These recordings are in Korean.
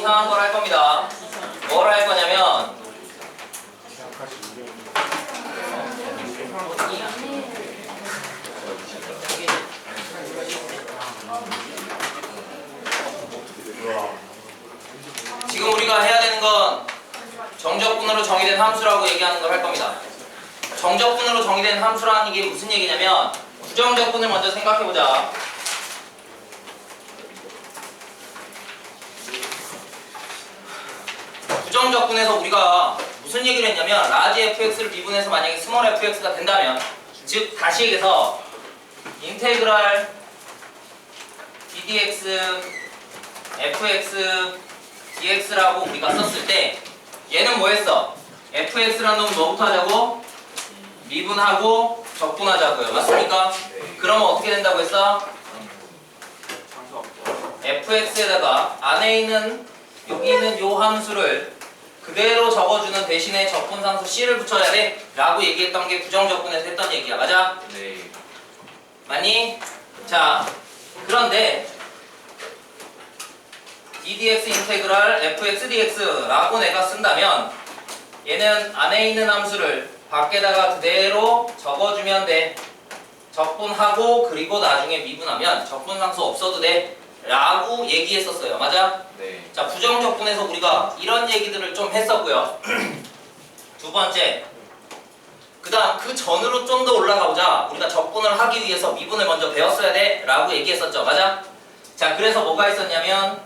이상한 걸 할 겁니다. 뭘 할 거냐면 지금 우리가 해야 되는 건 정적분으로 정의된 함수라고 얘기하는 걸 할 겁니다. 정적분으로 정의된 함수라는 게 무슨 얘기냐면 부정적분을 먼저 생각해 보자. 부정적분에서 우리가 무슨 얘기를 했냐면 라지 fx를 미분해서 만약에 스몰 fx가 된다면 즉 다시 얘기해서 인테그랄 ddx fx dx라고 우리가 썼을 때 얘는 뭐 했어? fx라는 놈은 뭐부터 하자고? 미분하고 적분하자고요 맞습니까? 그러면 어떻게 된다고 했어? fx에다가 안에 있는 여기 있는 요 함수를 그대로 적어주는 대신에 적분상수 c를 붙여야 돼 라고 얘기했던 게 부정적분에서 했던 얘기야 맞아? 네. 맞니? 자 그런데 ddx 인테그랄 fx dx라고 내가 쓴다면 얘는 안에 있는 함수를 밖에다가 그대로 적어주면 돼 적분하고 그리고 나중에 미분하면 적분상수 없어도 돼 라고 얘기했었어요 맞아? 네. 자 부정적분에서 우리가 이런 얘기들을 좀 했었고요 두 번째 그 다음 그 전으로 좀 더 올라가보자 우리가 적분을 하기 위해서 미분을 먼저 배웠어야 돼 라고 얘기했었죠 맞아? 자 그래서 뭐가 있었냐면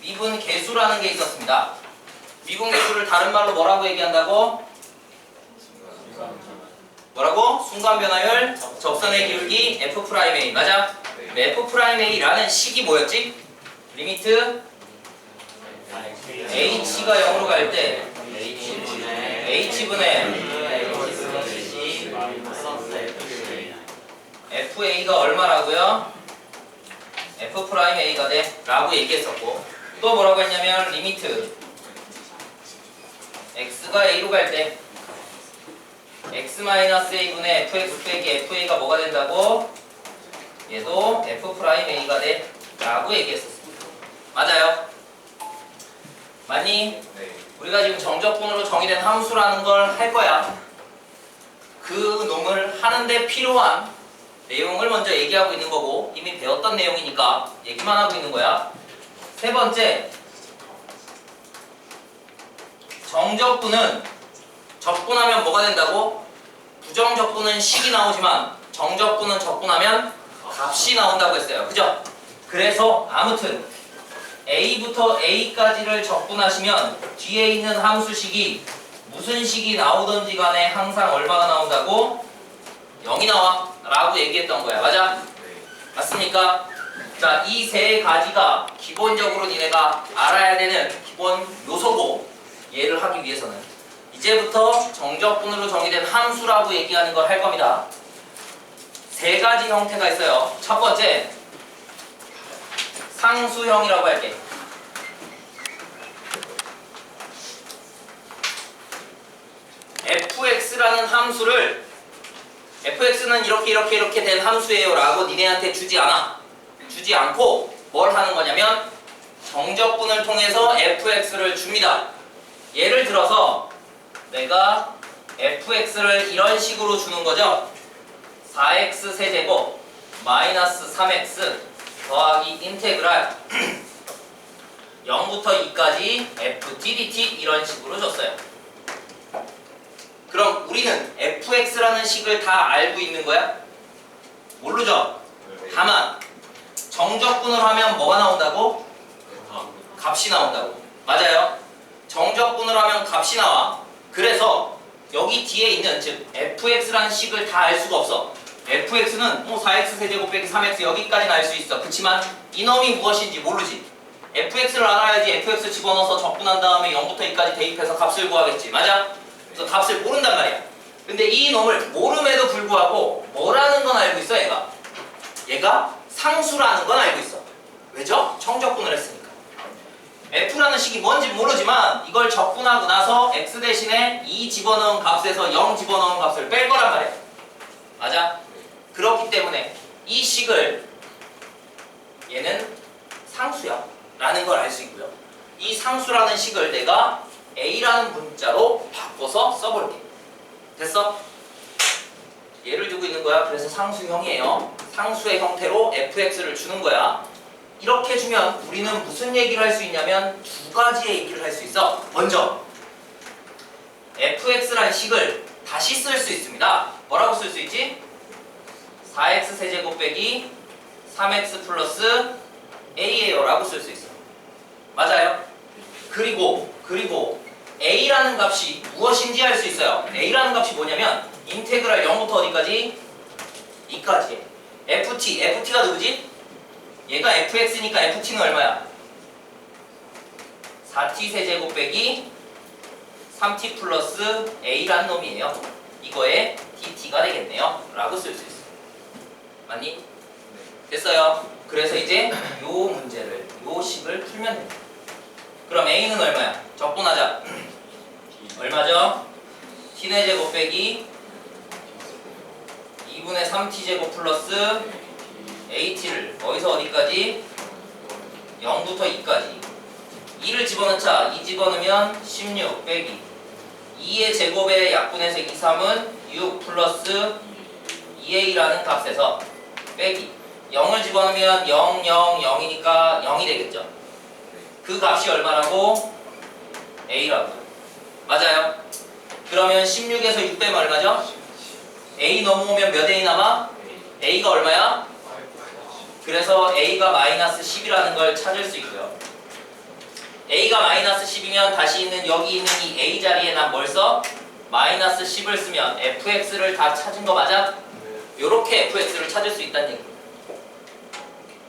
미분 개수라는 게 있었습니다 미분 개수를 다른 말로 뭐라고 얘기한다고? 뭐라고? 순간 변화율 적선의 기울기 F'A 맞아? 네. F'A라는 식이 뭐였지? 리미트 H가 0으로 갈 때 H분의 FA가 얼마라고요? F'A가 돼 라고 얘기했었고 또 뭐라고 했냐면 리미트 X가 A로 갈 때 X-A분의 FX 빼기 FA가 뭐가 된다고? 얘도 F'A가 돼 라고 얘기했었습니다 맞아요? 맞니? 네. 우리가 지금 정적분으로 정의된 함수라는 걸 할 거야. 그 놈을 하는데 필요한 내용을 먼저 얘기하고 있는 거고 이미 배웠던 내용이니까 얘기만 하고 있는 거야. 세 번째, 정적분은 적분하면 뭐가 된다고? 부정적분은 식이 나오지만 정적분은 적분하면 값이 나온다고 했어요. 그죠? 그래서 아무튼 a부터 a까지를 적분하시면 뒤에 있는 함수식이 무슨 식이 나오든지 간에 항상 얼마가 나온다고? 0이 나와 라고 얘기했던 거야 맞아? 네. 맞습니까? 자, 이 세 가지가 기본적으로 니네가 알아야 되는 기본 요소고 얘를 하기 위해서는 이제부터 정적분으로 정의된 함수라고 얘기하는 걸 할 겁니다. 세 가지 형태가 있어요. 첫 번째, 상수형이라고 할게. fx라는 함수를 fx는 이렇게 이렇게 이렇게 된 함수예요 라고 니네한테 주지 않아 주지 않고 뭘 하는 거냐면 정적분을 통해서 fx를 줍니다 예를 들어서 내가 fx를 이런 식으로 주는 거죠 4x 세제곱 마이너스 3x 더하기 인테그랄 0부터 2까지 f ddt 이런 식으로 줬어요 그럼 우리는 fx라는 식을 다 알고 있는 거야? 모르죠? 네. 다만 정적분으로 하면 뭐가 나온다고? 값이 나온다고 맞아요 정적분으로 하면 값이 나와 그래서 여기 뒤에 있는 즉 fx라는 식을 다 알 수가 없어 fx는 뭐 4x 세제곱 빼기 3x 여기까지는 알 수 있어. 그치만 이놈이 무엇인지 모르지. fx를 알아야지 fx 집어넣어서 적분한 다음에 0부터 2까지 대입해서 값을 구하겠지. 맞아? 그래서 값을 모른단 말이야. 근데 이 놈을 모름에도 불구하고 뭐라는 건 알고 있어 얘가? 얘가 상수라는 건 알고 있어. 왜죠? 청적분을 했으니까. f라는 식이 뭔지 모르지만 이걸 적분하고 나서 x 대신에 2 집어넣은 값에서 0 집어넣은 값을 뺄 거란 말이야. 맞아? 그렇기 때문에 이 식을 얘는 상수야 이 상수라는 식을 내가 a라는 문자로 바꿔서 써볼게. 됐어? 얘를 두고 있는 거야. 그래서 상수형이에요. 상수의 형태로 fx를 주는 거야. 이렇게 주면 우리는 무슨 얘기를 할 수 있냐면 두 가지의 얘기를 할 수 있어. 먼저 fx라는 식을 다시 쓸 수 있습니다. 뭐라고 쓸 수 있지? 4x 세제곱 빼기 3x 플러스 a예요 라고 쓸 수 있어. 맞아요? 그리고 그리고 a라는 값이 무엇인지 알 수 있어요. a라는 값이 뭐냐면 인테그랄 0부터 어디까지? 2까지. ft, ft가 누구지? 얘가 fx니까 ft는 얼마야? 4t 세제곱 빼기 3t 플러스 a라는 놈이에요. 이거에 dt가 되겠네요. 라고 쓸 수 있어요. 맞니? 됐어요. 그래서 이제 요 문제를, 요 식을 풀면 됩니다. 그럼 a는 얼마야? 적분하자. 얼마죠? t네 제곱 빼기 2분의 3t 제곱 플러스 at를 어디서 어디까지? 0부터 2까지 2를 집어넣자 2 집어넣으면 16 빼기 2의 제곱에 약분해서 2, 3은 6 플러스 2a라는 값에서 빼기 0을 집어넣으면 0, 0, 0이니까 0이 되겠죠 그 값이 얼마라고? a라고 맞아요 그러면 16에서 6 빼면 얼마죠? a 넘어오면 몇 a 남아? a가 얼마야? 그래서 a가 마이너스 10이라는 걸 찾을 수 있고요. a가 마이너스 10이면 다시 있는 여기 있는 이 a 자리에 난 뭘 써? 마이너스 10을 쓰면 fx를 다 찾은 거 맞아? 요렇게 fx를 찾을 수 있다는 얘기.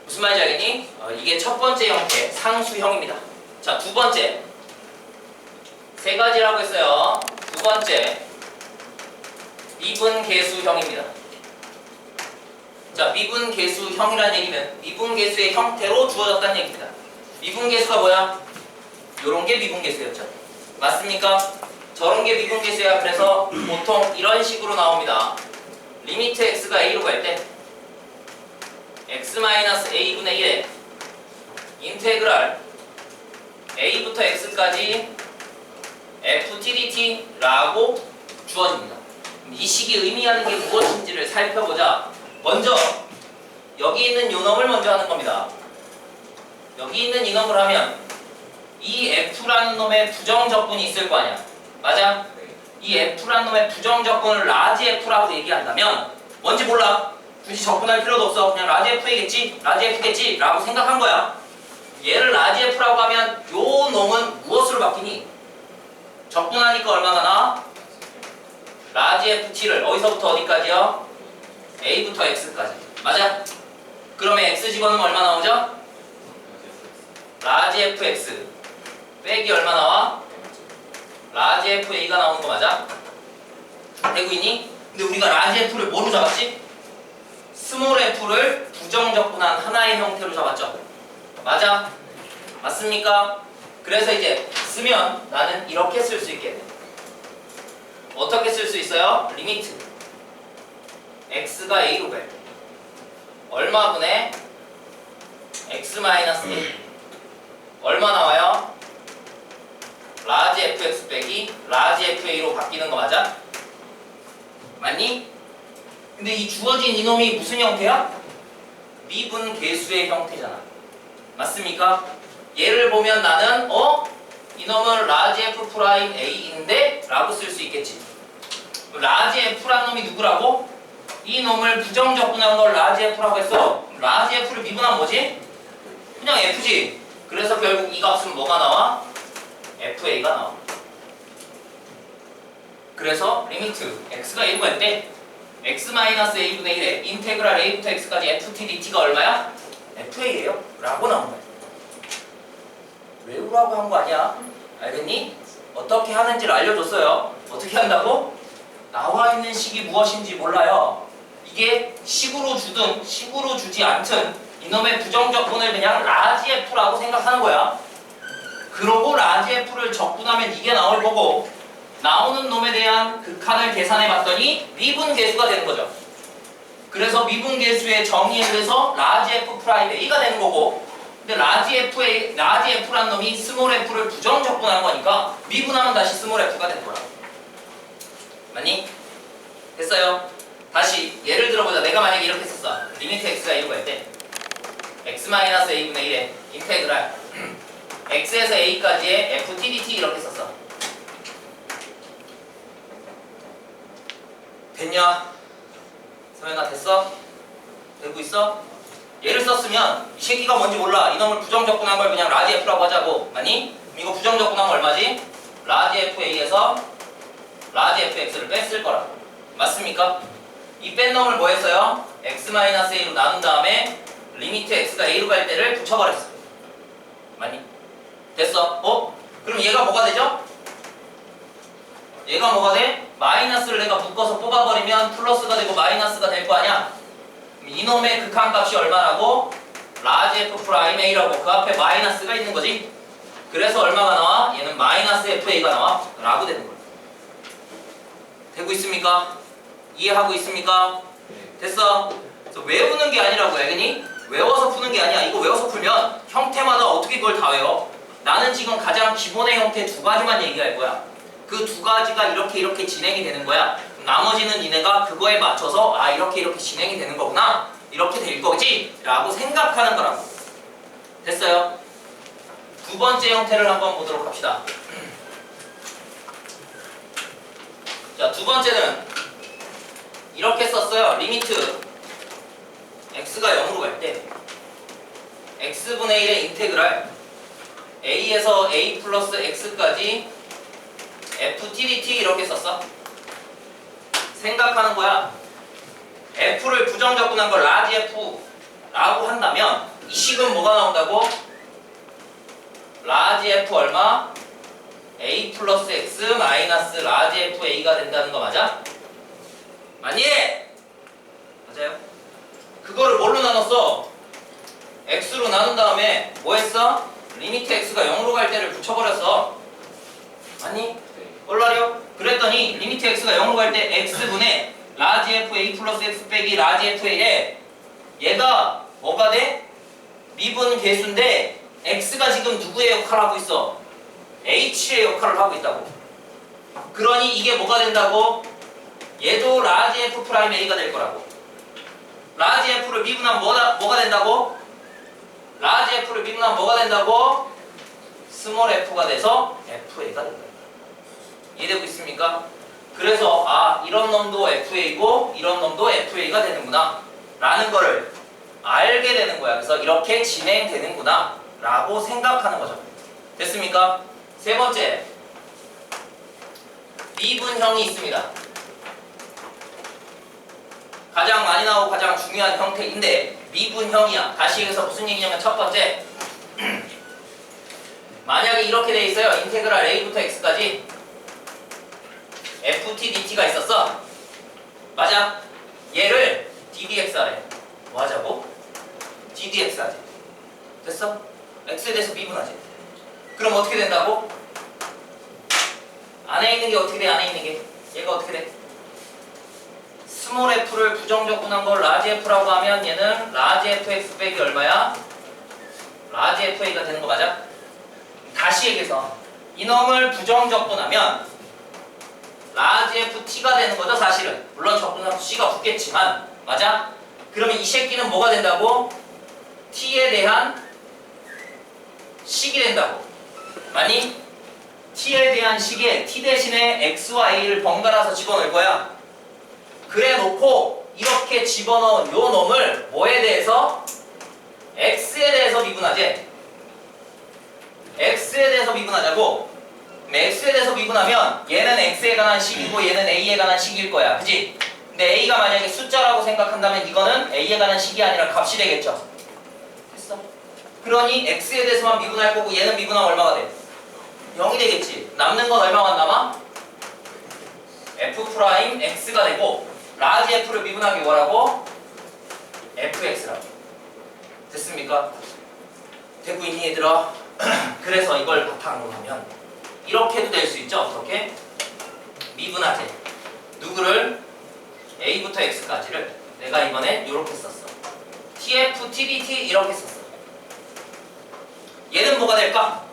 무슨 말인지 알겠니? 어, 이게 첫 번째 형태 상수형입니다. 자, 두 번째 세 가지라고 했어요. 두 번째 미분 계수형입니다. 자, 미분 계수형이라는 얘기는 미분 계수의 형태로 주어졌다는 얘기입니다. 미분 계수가 뭐야? 요런 게 미분 계수였죠. 맞습니까? 저런 게 미분 계수야. 그래서 보통 이런 식으로 나옵니다. 리미트 x가 a로 갈 때 x-a분의 1에 인테그랄 a부터 x까지 ftdt라고 주어집니다. 이 식이 의미하는 게 무엇인지를 살펴보자. 먼저 여기 있는 요놈을 먼저 하는 겁니다. 여기 있는 이놈을 하면 이 f라는 놈의 부정적분이 있을 거 아니야. 맞아? 이 f라는 놈의 부정적분을 라지 f라고 얘기한다면 뭔지 몰라. 굳이 적분할 필요도 없어. 그냥 라지 f겠지, 라지 f겠지 라고 생각한 거야. 얘를 라지 f라고 하면 요 놈은 무엇으로 바뀌니? 적분하니까 얼마가 나? 라지 ft를 어디서부터 어디까지요? a부터 x까지. 맞아? 그러면 x 집어넣으면 얼마 나오죠? 라지 fx 빼기 얼마 나와? 라지 fa가 나오는 거 맞아? 되고 있니? 근데 우리가 라지 f를 뭐로 잡았지? 스몰 f를 부정적분한 하나의 형태로 잡았죠? 맞아? 맞습니까? 그래서 이제 쓰면 나는 이렇게 쓸 수 있겠네. 어떻게 쓸 수 있어요? 리미트 x가 a로 갈 때. 얼마분의 x 마이너스 1 얼마 나와요? 라지 fx 빼기 라지 fa로 바뀌는 거 맞아? 맞니? 근데 이 주어진 이놈이 무슨 형태야? 미분 계수의 형태잖아 맞습니까? 얘를 보면 나는 어? 이놈은 라지 f 프라임 a인데 라고 쓸 수 있겠지 라지 f라는 놈이 누구라고? 이 놈을 부정적분한 걸 라지 f라고 했어 라지 f를 미분하면 뭐지? 그냥 f지 그래서 결국 이 값은 뭐가 나와? Fa가 나와 그래서 리미트 x가 1고 할때 x-a분의 1에 인테그랄 a부터 x까지 ft dt가 얼마야? fa예요. 라고 나온 거야 외우라고 한 거 아니야? 알겠니? 어떻게 하는지를 알려줬어요. 어떻게 한다고? 나와 있는 식이 무엇인지 몰라요. 이게 식으로 주든 식으로 주지 않든 이놈의 부정적분을 그냥 라지 f라고 생각하는 거야 그러고 라지 f를 적분하면 이게 나올 거고 나오는 놈에 대한 극한을 계산해 봤더니 미분 계수가 되는 거죠. 그래서 미분 계수의 정의에 의해서 라지 f 프라임 a가 되는 거고 근데 라지 F의 라지 F란 놈이 스몰 F를 부정 적분한 거니까 미분하면 다시 스몰 F가 되는 거라. 맞니? 됐어요. 다시 예를 들어보자. 내가 만약에 이렇게 썼어. 리미트 x가 1로 갈때 x-a분의 1의 인테그랄 x에서 a까지의 f t dt 이렇게 썼어. 됐냐? 서연아 됐어? 되고 있어? 얘를 썼으면 이 새끼가 뭔지 몰라. 이놈을 부정적분한 걸 그냥 라지 f라고 하자고. 그럼 이거 부정적분하면 얼마지? 라지 fa에서 라지 fx를 뺐을 거라. 맞습니까? 이 뺀 놈을 뭐 했어요? x-a로 나눈 다음에 리미트 x가 a로 갈 때를 붙여버렸어. 맞니? 됐어? 어? 그럼 얘가 뭐가 되죠? 얘가 뭐가 돼? 마이너스를 내가 묶어서 뽑아버리면 플러스가 되고 마이너스가 될 거 아니야? 이놈의 극한값이 얼마라고? 라지 f 프라임 a라고 그 앞에 마이너스가 있는 거지? 그래서 얼마가 나와? 얘는 마이너스 fa가 나와? 라고 되는 거야. 되고 있습니까? 이해하고 있습니까? 됐어? 그래서 외우는 게 아니라고 알겠니? 외워서 푸는 게 아니야. 이거 외워서 풀면 형태마다 어떻게 그걸 다 외워? 나는 지금 가장 기본의 형태 두 가지만 얘기할 거야. 그 두 가지가 이렇게 이렇게 진행이 되는 거야. 나머지는 니네가 그거에 맞춰서 아 이렇게 이렇게 진행이 되는 거구나. 이렇게 될 거지? 라고 생각하는 거라고. 됐어요? 두 번째 형태를 한번 보도록 합시다. 자, 두 번째는 이렇게 썼어요. 리미트 x가 0으로 갈 때 x분의 1의 인테그랄 a에서 a 플러스 x까지 ftdt 이렇게 썼어. 생각하는 거야. f를 부정적분한 걸 라지 f라고 한다면 이 식은 뭐가 나온다고? 라지 f 얼마? a 플러스 x 마이너스 라지 f a가 된다는 거 맞아? 맞니? 맞아요? 그거를 뭘로 나눴어? x로 나눈 다음에 뭐 했어? 리미트 x가 0으로 갈 때를 붙여버렸어 맞니? 얼라려? 그랬더니 리미트 x가 0으로 갈 때 x분의 라지 f a 플러스 x 빼기 라지 f a에 얘가 뭐가 돼? 미분 계수인데 x가 지금 누구의 역할을 하고 있어? h의 역할을 하고 있다고 그러니 이게 뭐가 된다고? 얘도 라지 f 프라임 a가 될 거라고 라지 f를 미분하면 뭐가 된다고? 라지 f를 미분하면 뭐가 된다고? 스몰 f가 돼서 fa가 된다. 이해되고 있습니까? 그래서 아 이런 놈도 FA고 이런 놈도 FA가 되는구나. 라는 거를 알게 되는 거야. 그래서 이렇게 진행되는구나. 라고 생각하는 거죠. 됐습니까? 세 번째. 미분형이 있습니다. 가장 많이 나오고 가장 중요한 형태인데 미분형이야 다시 해서 무슨 얘기냐면 첫 번째 만약에 이렇게 돼 있어요 인테그랄 a부터 x까지 FTDT가 있었어. 맞아. 얘를 DDX 하래. 뭐 하자고? DDX 하지. 됐어? X에 대해서 미분하지. 그럼 어떻게 된다고? 안에 있는 게 어떻게 돼? 안에 있는 게. 얘가 어떻게 돼? 스몰 f를 부정적 분한 걸 라지 f라고 하면 얘는 라지 fx 빼기 얼마야? 라지 fa가 되는 거 맞아? 다시 얘기해서 이놈을 부정적 분하면 라지 FT가 되는 거죠 사실은 물론 적분하고 C가 붙겠지만 맞아? 그러면 이 새끼는 뭐가 된다고? T에 대한 식이 된다고 맞니? T에 대한 식에 T 대신에 X와 A를 번갈아서 집어넣을 거야 그래 놓고 이렇게 집어넣은 요 놈을 뭐에 대해서? X에 대해서 미분하지 X에 대해서 미분하자고 x에 대해서 미분하면 얘는 x에 관한 식이고 얘는 a에 관한 식일 거야. 그지? 근데 a가 만약에 숫자라고 생각한다면 이거는 a에 관한 식이 아니라 값이 되겠죠. 됐어? 그러니 x에 대해서만 미분할 거고 얘는 미분하면 얼마가 돼? 0이 되겠지. 남는 건 얼마가 남아? f 프라임 x가 되고 라지 f를 미분하기 뭐라고? fx라고. 됐습니까? 되고 있니 얘들아? 그래서 이걸 바탕으로 하면 이렇게도 될 수 있죠. 어떻게? 미분하제. 누구를? A부터 X까지를 내가 이번에 이렇게 썼어. TF, TBT 이렇게 썼어. 얘는 뭐가 될까?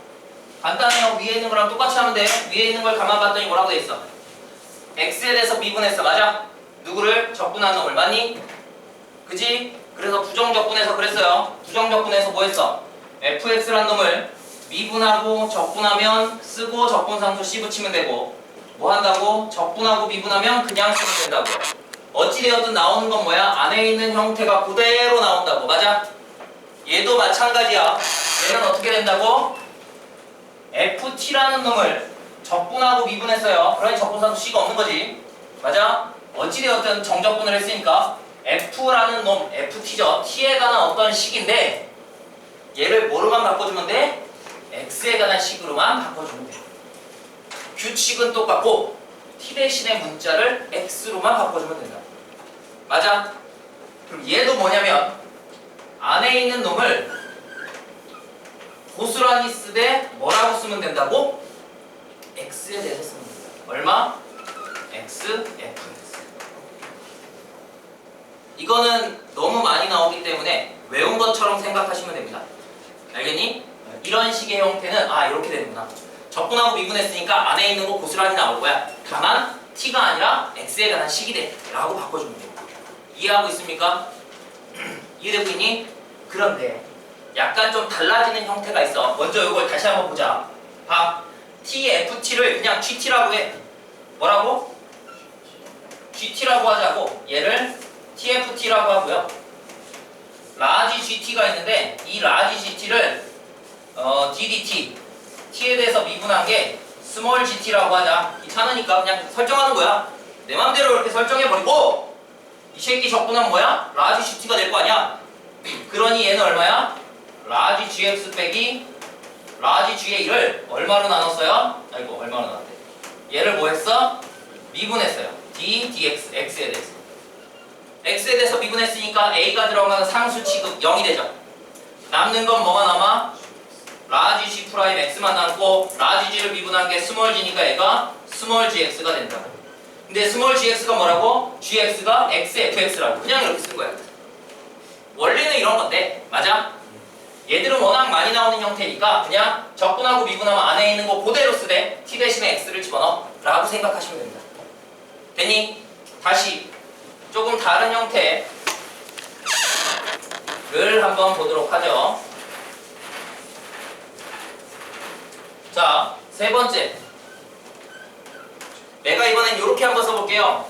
간단해요. 위에 있는 거랑 똑같이 하면 돼. 위에 있는 걸 가만 봤더니 뭐라고 돼 있어? x에 대해서 미분했어. 맞아? 누구를? 놈을. 맞니? 그지? 그래서 부정적분해서 그랬어요. 부정적분해서 뭐 했어? fx란 놈을 미분하고 적분하면 쓰고 적분상수 c 붙이면 되고 뭐 한다고? 적분하고 미분하면 그냥 쓰면 된다고. 어찌되었든 나오는 건 뭐야? 안에 있는 형태가 그대로 나온다고. 맞아? 얘도 마찬가지야. 얘는 어떻게 된다고? ft라는 놈을 적분하고 미분했어요. 그러니 적분상수 c가 없는 거지. 맞아? 어찌되었든 정적분을 했으니까 f라는 놈, ft죠. t에 관한 어떤 식인데 얘를 뭐로만 바꿔주면 돼? x에 관한 식으로만 바꿔주면 돼. 규칙은 똑같고 t 대신에 문자를 x로만 바꿔주면 된다. 맞아? 그럼 얘도 뭐냐면 안에 있는 놈을 고스란히 쓰되 뭐라고 쓰면 된다고? x에 대해서 쓰면 된다. 얼마? x, f. 이거는 너무 많이 나오기 때문에 외운 것처럼 생각하시면 됩니다. 알겠니? 이런 식의 형태는 아 이렇게 되는구나. 적분하고 미분했으니까 안에 있는 거 고스란히 나올 거야. 다만 t가 아니라 x에 관한 식이 돼. 라고 바꿔주면 돼. 이해하고 있습니까? 이해되고 있니? 그런데 약간 좀 달라지는 형태가 있어. 먼저 이걸 다시 한번 보자. 봐. tft를 그냥 gt라고 해. 뭐라고? gt라고 하자고. 얘를 tft라고 하고요. 라지 gt가 있는데 이 라지 gt를 어, ddt t에 대해서 미분한 게 스몰 gt라고 하자. 귀찮으니까 그냥 설정하는 거야. 내 맘대로 이렇게 설정해버리고 이 새끼 적분은 뭐야? 라지 gt가 될 거 아니야? 그러니 얘는 얼마야? 라지 gx 빼기 라지 1을 얼마로 나눴어요? 아이고 얼마로 나눴대? 얘를 뭐 했어? 미분했어요. d dx x에 대해서 x에 대해서 미분했으니까 a가 들어가는 상수 취급 0이 되죠. 남는 건 뭐가 남아? 라지 g 프라임 x만 남고 라지 g를 미분한 게 스몰 g니까 얘가 스몰 gx가 된다. 근데 스몰 gx가 뭐라고? gx가 x fx라고 그냥 이렇게 쓴 거야. 원리는 이런 건데 맞아? 얘들은 워낙 많이 나오는 형태니까 그냥 적분하고 미분하면 안에 있는 거 그대로 쓰되 t 대신에 x를 집어넣어 라고 생각하시면 됩니다. 됐니? 다시 조금 다른 형태를 한번 보도록 하죠. 자, 세 번째. 내가 이번엔 이렇게 한번 써볼게요.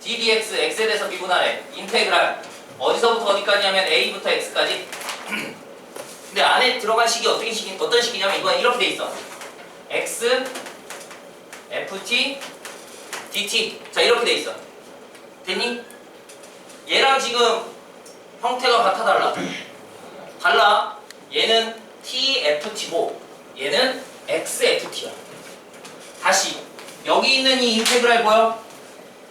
ddx, x에 대해서 미분하래. 인테그랄. 어디서부터 어디까지냐면 a부터 x까지. 근데 안에 들어간 식이 어떻게 식이, 어떤 식이냐면 이건 이렇게 돼 있어. x, ft, dt. 자, 이렇게 돼 있어. 됐니? 얘랑 지금 형태가 같아 달라? 달라. 얘는 tft고 얘는 xft야. 다시 여기 있는 이 인테그랄 보여?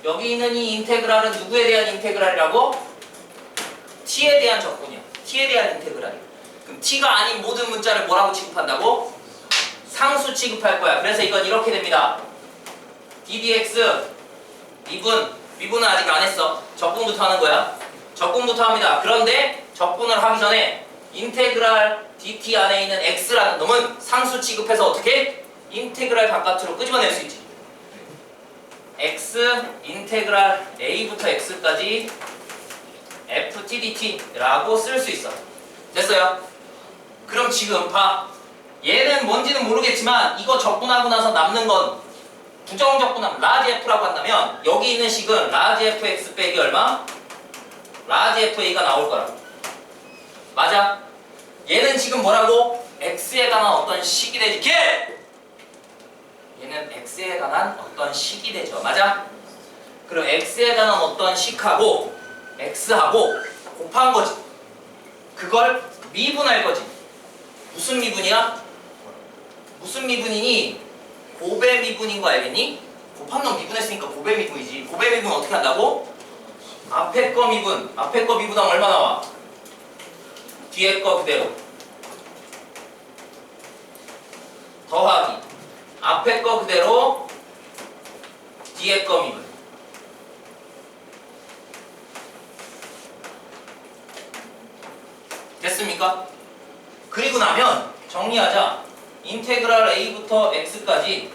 여기 있는 이 인테그랄은 누구에 대한 인테그랄이라고? t에 대한 적분이야. t에 대한 인테그랄. 그럼 t가 아닌 모든 문자를 뭐라고 취급한다고? 상수 취급할 거야. 그래서 이건 이렇게 됩니다. ddx 미분 미분은 아직 안 했어. 적분부터 하는 거야. 적분부터 합니다. 그런데 적분을 하기 전에 인테그랄 dt 안에 있는 x라는 놈은 상수 취급해서 어떻게? 인테그랄 바깥으로 끄집어낼 수 있지. x 인테그랄 a부터 x까지 ftdt라고 쓸 수 있어. 됐어요? 그럼 지금 봐. 얘는 뭔지는 모르겠지만 이거 적분하고 나서 남는 건 부정적분하면 라지 f라고 한다면 여기 있는 식은 라지 fx 빼기 얼마? 라지 fa가 나올 거라고. 맞아? 얘는 지금 뭐라고? x에 관한 어떤 식이 되지. 걔! 얘는 x에 관한 어떤 식이 되죠. 맞아? 그럼 x에 관한 어떤 식하고 x하고 곱한 거지. 그걸 미분할 거지. 무슨 미분이야? 무슨 미분이니? 고배 미분인 거 알겠니? 놈 미분했으니까 고배 미분이지. 고배 미분 어떻게 한다고? 앞에 거 미분. 앞에 거 미분하면 얼마 나와? 뒤에 거 그대로. 더하기. 앞에 거 그대로 뒤에 거 미분. 됐습니까? 그리고 미분하면 정리하자. 인테그랄 a부터 x까지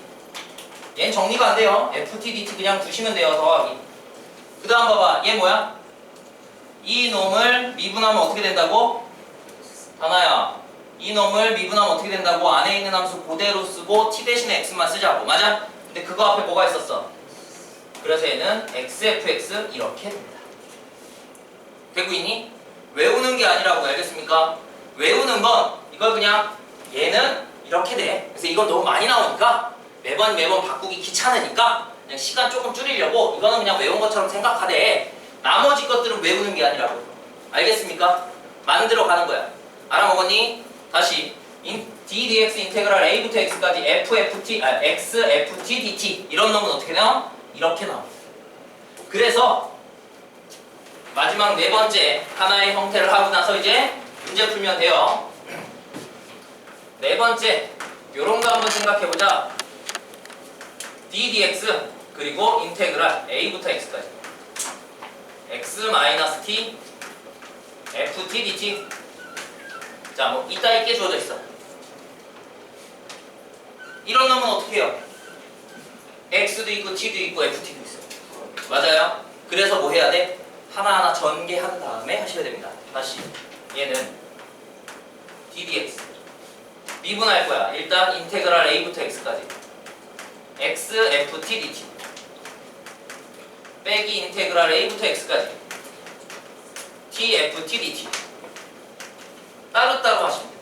얘는 정리가 안 돼요. ft dt 그냥 두시면 돼요. 더하기. 그 다음 봐봐. 얘 뭐야? 이 놈을 미분하면 어떻게 된다고? 하나야. 이 놈을 미분하면 어떻게 된다고? 안에 있는 함수 그대로 쓰고 t 대신에 x만 쓰자고. 맞아? 근데 그거 앞에 뭐가 있었어? 그래서 얘는 xfx 이렇게 됩니다. 되고 있니? 외우는 게 아니라고 알겠습니까? 외우는 건 이걸 그냥 얘는 이렇게 돼. 그래서 이건 너무 많이 나오니까 매번 매번 바꾸기 귀찮으니까 그냥 시간 조금 줄이려고 이거는 그냥 외운 것처럼 생각하되 나머지 것들은 외우는 게 아니라고. 알겠습니까? 만들어 가는 거야. 알아먹었니? 다시 인, d dx 인테그랄 a부터 x까지 f f t 아 x f t dt 이런 놈은 어떻게 나와? 이렇게 나와. 그래서 마지막 네 번째 하나의 형태를 하고 나서 이제 문제 풀면 돼요. 네 번째 요런 거 한번 생각해 보자. d dx 그리고 인테그랄 a부터 x까지 x t f t dt 자, 뭐 이따 있게 주어져 있어. 이런 놈은 어떻게 해요? x도 있고 t도 있고 ft도 있어. 맞아요? 그래서 뭐 해야 돼? 하나하나 전개한 다음에 하셔야 됩니다. 다시 얘는 ddx 미분할 거야. 일단 인테그랄 a부터 x까지 x f t dt 빼기 인테그랄 a부터 x까지 t f t dt 따로따로 돼.